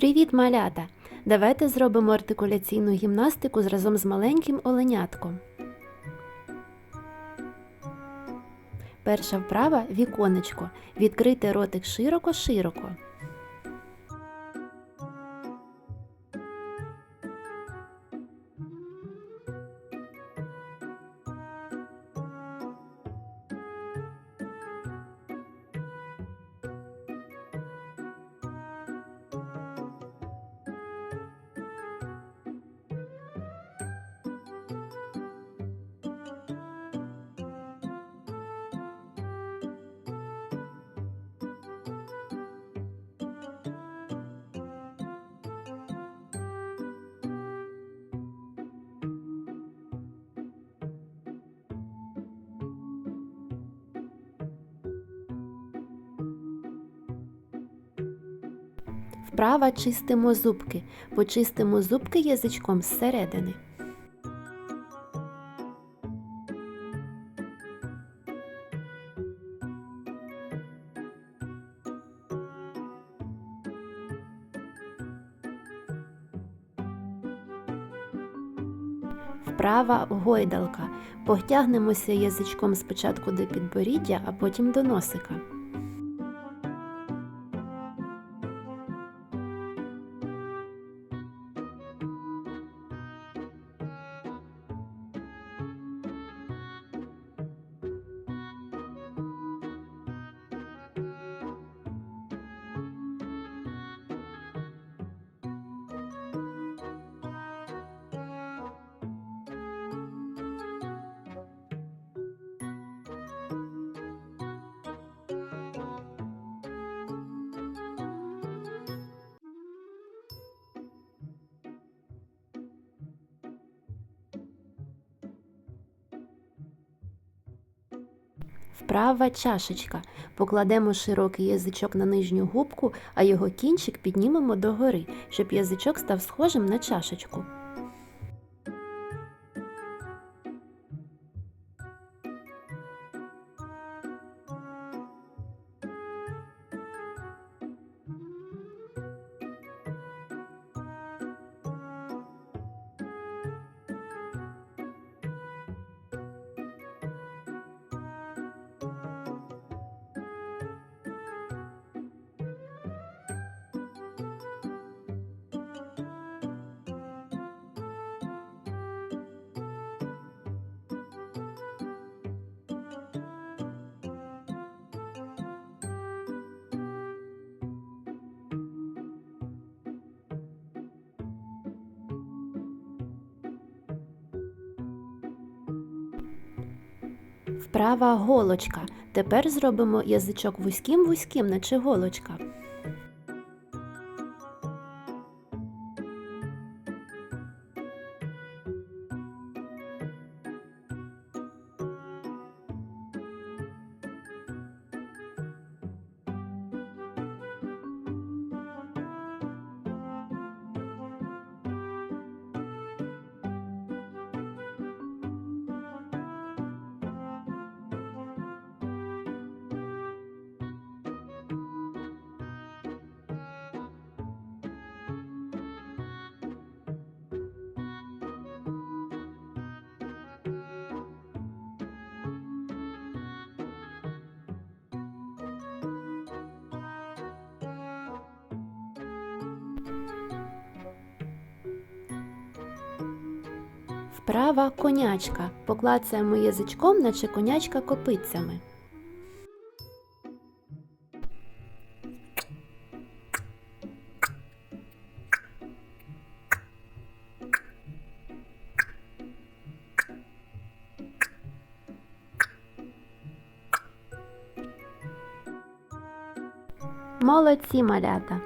Привіт, малята! Давайте зробимо артикуляційну гімнастику разом з маленьким оленятком. Перша вправа віконечко. Відкрити ротик широко-широко. Вправа чистимо зубки. Почистимо зубки язичком зсередини. Вправа гойдалка. Потягнемося язичком спочатку до підборіддя, а потім до носика. Вправа чашечка. Покладемо широкий язичок на нижню губку, а його кінчик піднімемо догори, щоб язичок став схожим на чашечку. Вправа голочка. Тепер зробимо язичок вузьким вузьким, наче голочка. Вправа конячка. Поклацаємо язичком, наче конячка копитцями. Молодці малята!